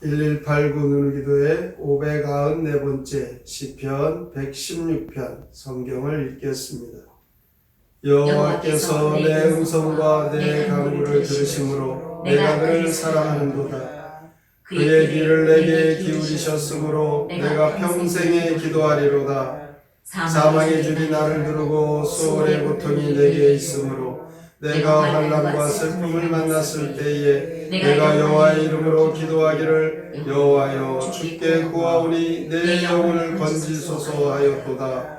1189 누누기도의 594번째 시편 116편 성경을 읽겠습니다. 여호와께서 내 음성과 내 간구를 들으심으로 내가 그를 사랑하는도다. 그의 귀를 내게 기울이셨으므로 내가 평생에 기도하리로다. 사망의 줄이 나를 두르고 수월의 고통이 내게 있으므로 내가 환난과 슬픔을 만났을 때에 내가 여호와의 이름으로 기도하기를 여호와여 주께 구하오니 내 영혼을 건지소서 하였도다.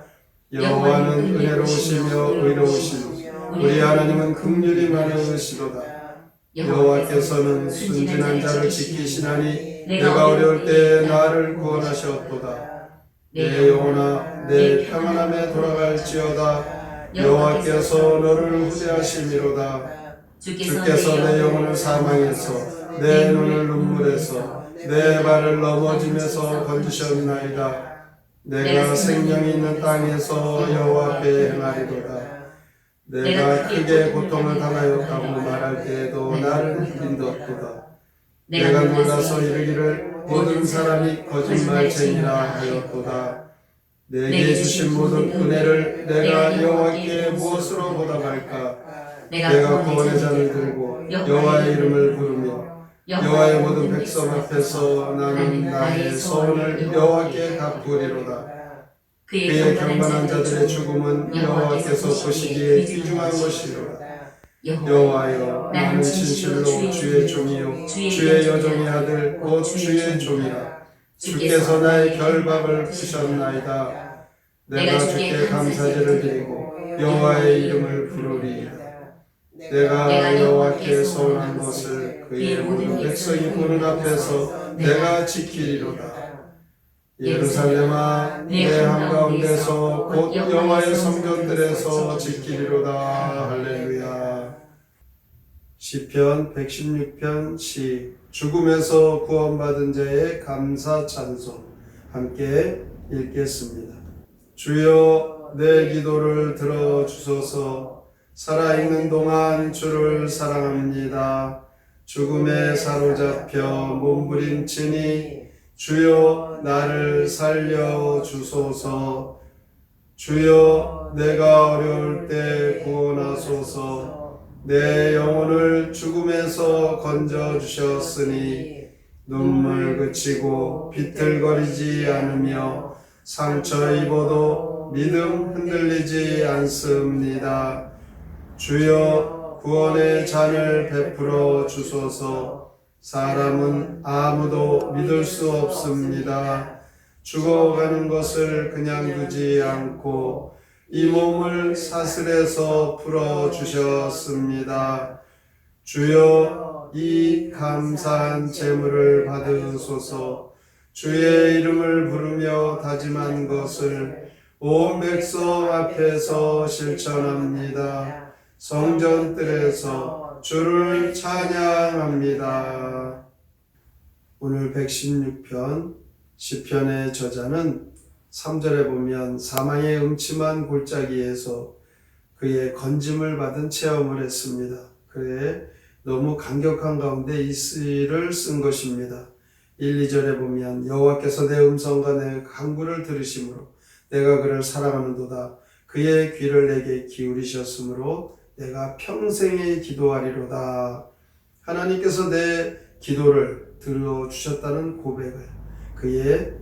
여호와는 은혜로우시며 의로우시며 우리 하나님은 긍휼이 많으시도다. 여호와께서는 순진한 자를 지키시나니 내가 어려울 때 나를 구원하셨도다. 내 영혼아 내 평안함에 돌아갈지어다 여호와께서 너를 후대하심이로다. 주께서 내 영혼을 사망해서 내 눈을 눈물에서 내 발을 넘어짐에서 건지셨나이다. 내가 생명이 있는 땅에서 여호와 앞에 행하리로다. 내가 크게 고통을 당하였다고 말할 때에도 나를 믿었도다. 내가 놀라서 이르기를 모든 사람이 거짓말쟁이라 하였도다 내게 주신 모든 은혜를 내가 여호와께 무엇으로 보답할까? 내가 구원의 잔을 들고 여호와의 이름을 부르며 여호와의 모든 백성 앞에서 나는 나의 소원을 여호와께 갚으리로다. 그의 경건한 자들의 죽음은 여호와께서 보시기에 귀중한 것이로다. 여호와여 나는 진실로 주의 종이요. 주의 여종의 아들 곧 주의 종이라. 주께서 나의 결박을 푸셨나이다 내가 주께 감사제를 드리고 여호와의 이름을 부르리이다 내가 여호와께 소원한 것을 그의 모든 백성이 보는 앞에서 내가 지키리로다. 예루살렘아 내 한가운데서 곧 여호와의 성전들에서 지키리로다. 할렐루야. 시편 116편 시 죽음에서 구원받은 자의 감사 찬송 함께 읽겠습니다 주여 내 기도를 들어 주소서. 살아있는 동안 주를 사랑합니다. 죽음에 사로잡혀 몸부림치니 주여 나를 살려 주소서. 주여 내가 어려울 때 구원하소서. 내 영혼을 죽음에서 건져 주셨으니 눈물 그치고 비틀거리지 않으며 상처 입어도 믿음 흔들리지 않습니다 주여 구원의 잔을 베풀어 주소서 사람은 아무도 믿을 수 없습니다. 죽어가는 것을 그냥 두지 않고 이 몸을 사슬에서 풀어 주셨습니다. 주여 이 감사한 재물을 받으소서 주의 이름을 부르며 다짐한 것을 온 백성 앞에서 실천합니다. 성전들에서 주를 찬양합니다. 오늘 116편 시편의 저자는 3절에 보면 사망의 음침한 골짜기에서 그의 건짐을 받은 체험을 했습니다. 그의 너무 감격한 가운데 이 시를 쓴 것입니다. 1, 2절에 보면 여호와께서 내 음성과 내 간구를 들으심으로 내가 그를 사랑하는도다. 그의 귀를 내게 기울이셨으므로 내가 평생에 기도하리로다. 하나님께서 내 기도를 들어주셨다는 고백을 그의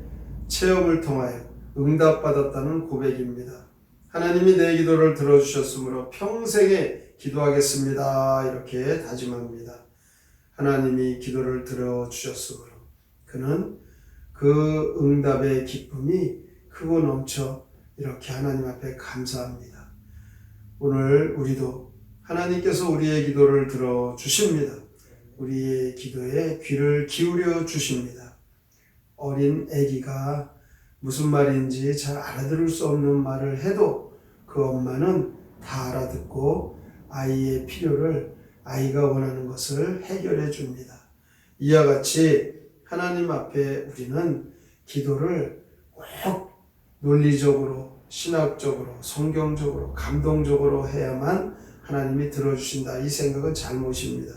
체험을 통하여 응답받았다는 고백입니다. 하나님이 내 기도를 들어주셨으므로 평생에 기도하겠습니다. 이렇게 다짐합니다. 하나님이 기도를 들어주셨으므로 그는 그 응답의 기쁨이 크고 넘쳐 이렇게 하나님 앞에 감사합니다. 오늘 우리도 하나님께서 우리의 기도를 들어 주십니다. 우리의 기도에 귀를 기울여 주십니다. 어린 아기가 무슨 말인지 잘 알아들을 수 없는 말을 해도 그 엄마는 다 알아듣고 아이의 필요를 아이가 원하는 것을 해결해 줍니다. 이와 같이 하나님 앞에 우리는 기도를 꼭 논리적으로, 신학적으로, 성경적으로, 감동적으로 해야만 하나님이 들어주신다. 이 생각은 잘못입니다.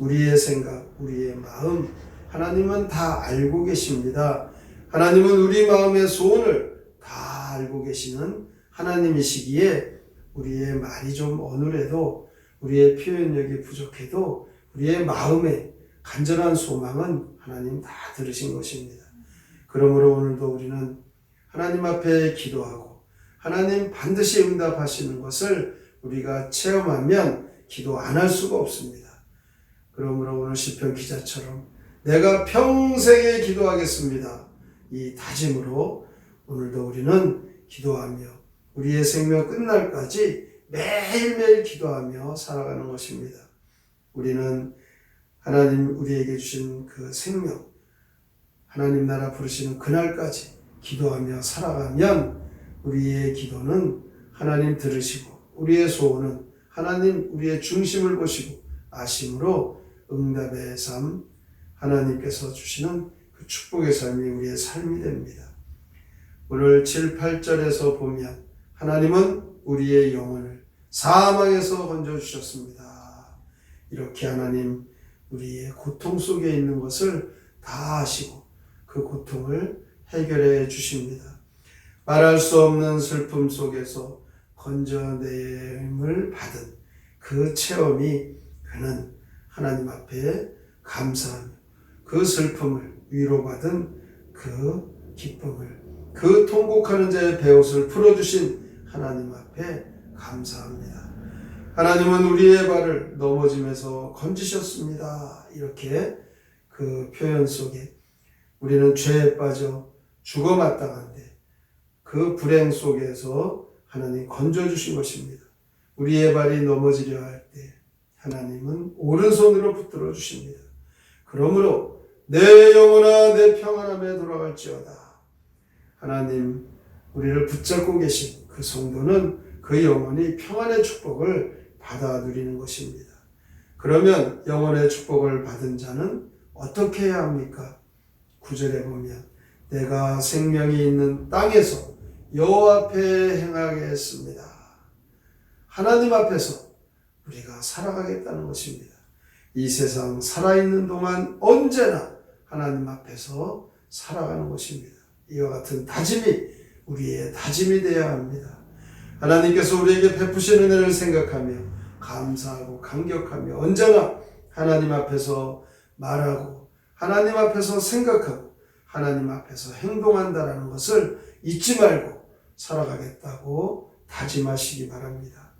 우리의 생각, 우리의 마음, 하나님은 다 알고 계십니다. 하나님은 우리 마음의 소원을 다 알고 계시는 하나님이시기에 우리의 말이 좀 어눌해도 우리의 표현력이 부족해도 우리의 마음의 간절한 소망은 하나님 다 들으신 것입니다. 그러므로 오늘도 우리는 하나님 앞에 기도하고 하나님 반드시 응답하시는 것을 우리가 체험하면 기도 안 할 수가 없습니다. 그러므로 오늘 시편 기자처럼 내가 평생에 기도하겠습니다. 이 다짐으로 오늘도 우리는 기도하며 우리의 생명 끝날까지 매일매일 기도하며 살아가는 것입니다. 우리는 하나님 우리에게 주신 그 생명, 하나님 나라 부르시는 그날까지 기도하며 살아가면 우리의 기도는 하나님 들으시고 우리의 소원은 하나님 우리의 중심을 보시고 아심으로 응답의 삶 하나님께서 주시는 그 축복의 삶이 우리의 삶이 됩니다. 오늘 7, 8절에서 보면 하나님은 우리의 영혼을 사망에서 건져 주셨습니다. 이렇게 하나님 우리의 고통 속에 있는 것을 다 아시고 그 고통을 해결해 주십니다. 말할 수 없는 슬픔 속에서 건져냄을 받은 그 체험이 그는 하나님 앞에 감사하며 그 슬픔을 위로받은 그 기쁨을 그 통곡하는 자의 배옷을 풀어주신 하나님 앞에 감사합니다. 하나님은 우리의 발을 넘어짐에서 건지셨습니다. 이렇게 그 표현 속에 우리는 죄에 빠져 죽어 마땅한데 그 불행 속에서 하나님 건져주신 것입니다. 우리의 발이 넘어지려 할 때 하나님은 오른손으로 붙들어 주십니다. 그러므로 내 영혼아 내 평안함에 돌아갈지어다. 하나님 우리를 붙잡고 계신 그 성도는 그 영혼이 평안의 축복을 받아 누리는 것입니다. 그러면 영혼의 축복을 받은 자는 어떻게 해야 합니까? 구절에 보면 내가 생명이 있는 땅에서 여호와 앞에 행하겠습니다. 하나님 앞에서 우리가 살아가겠다는 것입니다. 이 세상 살아있는 동안 언제나 하나님 앞에서 살아가는 것입니다. 이와 같은 다짐이 우리의 다짐이 되어야 합니다. 하나님께서 우리에게 베푸신 은혜를 생각하며 감사하고 감격하며 언제나 하나님 앞에서 말하고 하나님 앞에서 생각하고 하나님 앞에서 행동한다라는 것을 잊지 말고 살아가겠다고 다짐하시기 바랍니다.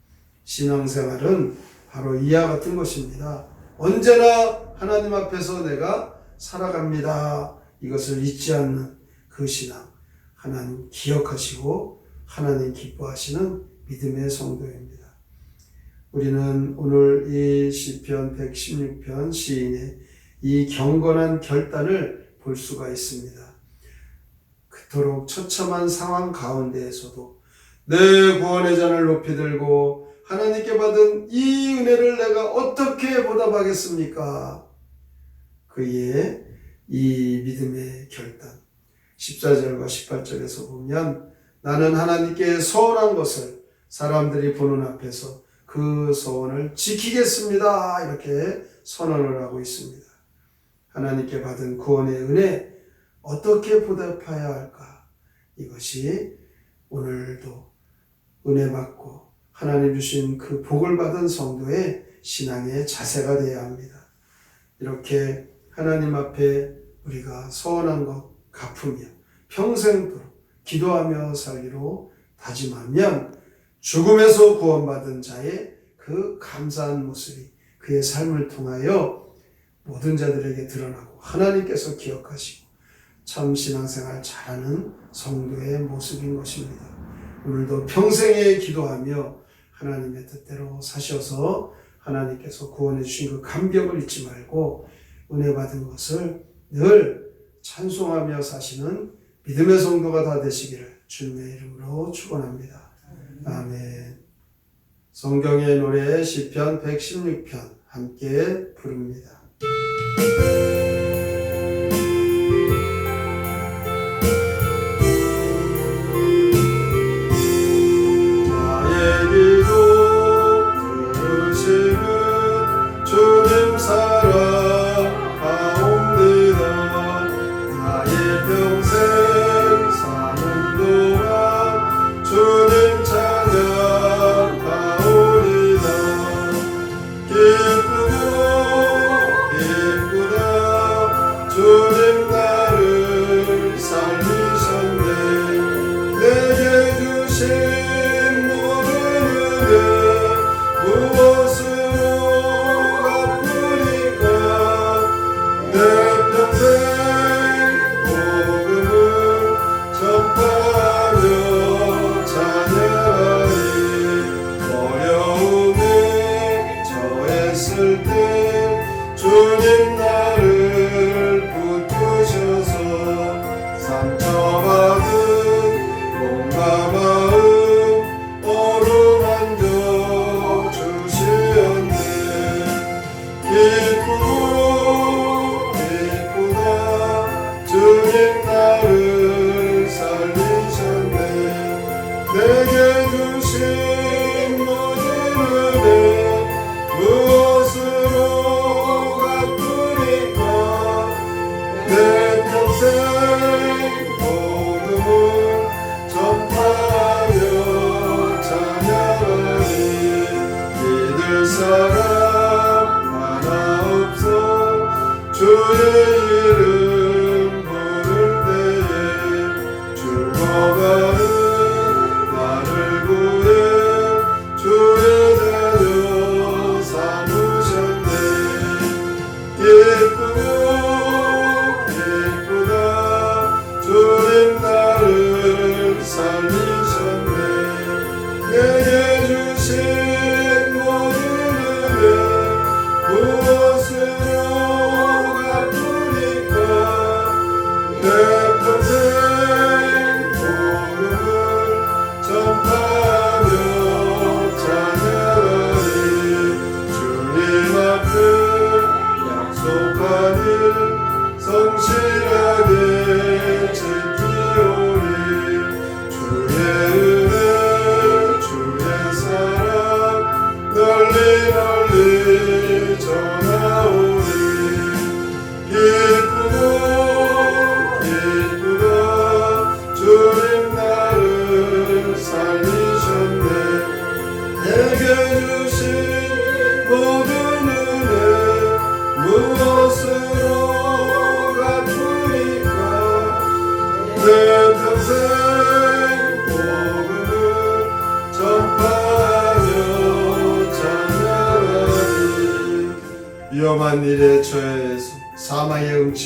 신앙생활은 바로 이와 같은 것입니다. 언제나 하나님 앞에서 내가 살아갑니다. 이것을 잊지 않는 그 신앙. 하나님 기억하시고 하나님 기뻐하시는 믿음의 성도입니다. 우리는 오늘 이 시편 116편 시인의 이 경건한 결단을 볼 수가 있습니다. 그토록 처참한 상황 가운데에서도 내 구원의 잔을 높이 들고 하나님께 받은 이 은혜를 내가 어떻게 보답하겠습니까? 그의 이 믿음의 결단. 14절과 18절에서 보면 나는 하나님께 서원한 것을 사람들이 보는 앞에서 그 서원을 지키겠습니다. 이렇게 선언을 하고 있습니다. 하나님께 받은 구원의 은혜 어떻게 보답해야 할까? 이것이 오늘도 은혜 받고 하나님 주신 그 복을 받은 성도의 신앙의 자세가 되어야 합니다. 이렇게 하나님 앞에 우리가 서원한 것 갚으며 평생도록 기도하며 살기로 다짐하면 죽음에서 구원받은 자의 그 감사한 모습이 그의 삶을 통하여 모든 자들에게 드러나고 하나님께서 기억하시고 참 신앙생활 잘하는 성도의 모습인 것입니다. 오늘도 평생에 기도하며 하나님의 뜻대로 사셔서 하나님께서 구원해 주신 그 감격을 잊지 말고 은혜 받은 것을 늘 찬송하며 사시는 믿음의 성도가 다 되시기를 주님의 이름으로 축원합니다. 아멘. 성경의 노래 시편 116편 함께 부릅니다. 기 Oh. 축복하는 성신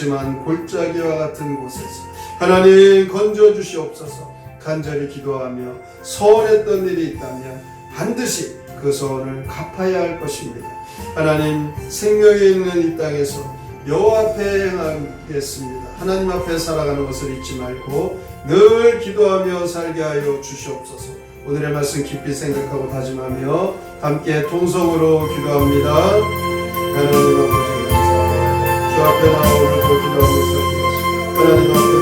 심한 골짜기와 같은 곳에서 하나님 건져 주시옵소서 간절히 기도하며 서운했던 일이 있다면 반드시 그 소원을 갚아야 할 것입니다. 하나님 생명이 있는 이 땅에서 여호와 앞에 행하겠습니다. 하나님 앞에 살아가는 것을 잊지 말고 늘 기도하며 살게 하여 주시옵소서. 오늘의 말씀 깊이 생각하고 다짐하며 함께 동성으로 기도합니다. 하나님 아버지. nós pela obra do Teu Filho, Para de nós